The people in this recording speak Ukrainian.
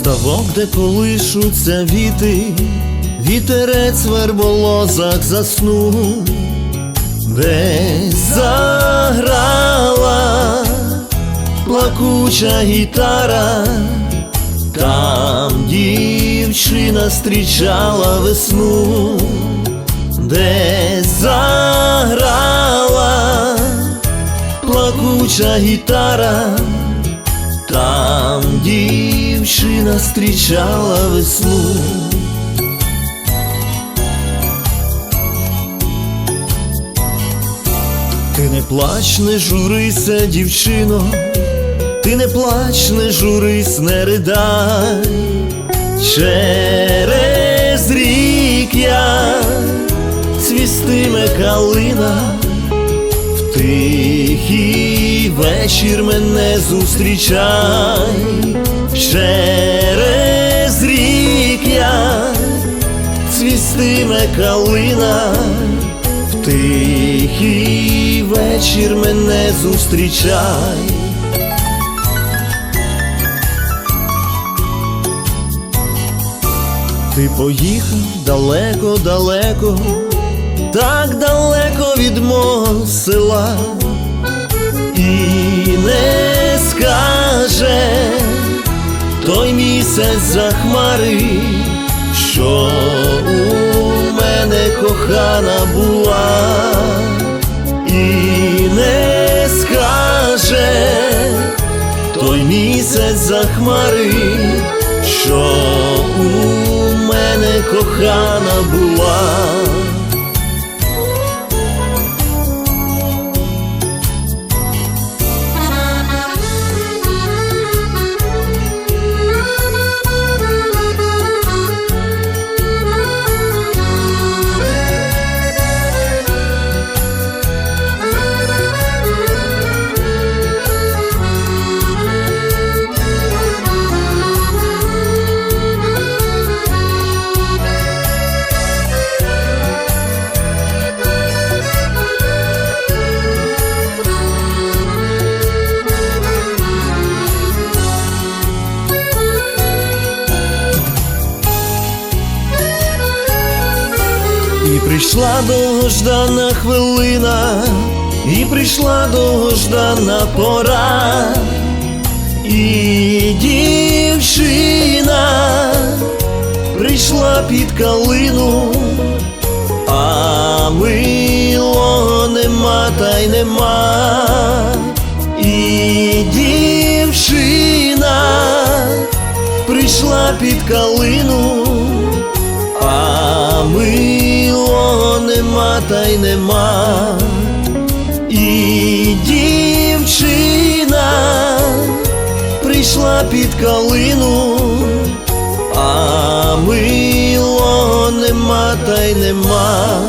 Ставок, де колишуться віти, вітерець в верболозах заснув, десь заграла плакуча гітара, там дівчина зустрічала весну, десь заграла плакуча гітара. Там дівчина зустрічала весну. Ти не плач, не журися, дівчино, ти не плач, не журись, не ридай. Через рік я цвістиме калина в тихий вечір мене зустрічай, калина, в тихий вечір мене зустрічай. Ти поїхав далеко-далеко, так далеко від мого села, і не скаже той місяць за хмари, що у мене кохана була, і не скаже той місяць за хмари, що у мене кохана була. Прийшла довгождана хвилина, і прийшла довгождана пора, і дівчина прийшла під калину, а милого нема та й нема, і дівчина прийшла під калину та й нема, і дівчина прийшла під калину, а мило нема та й нема.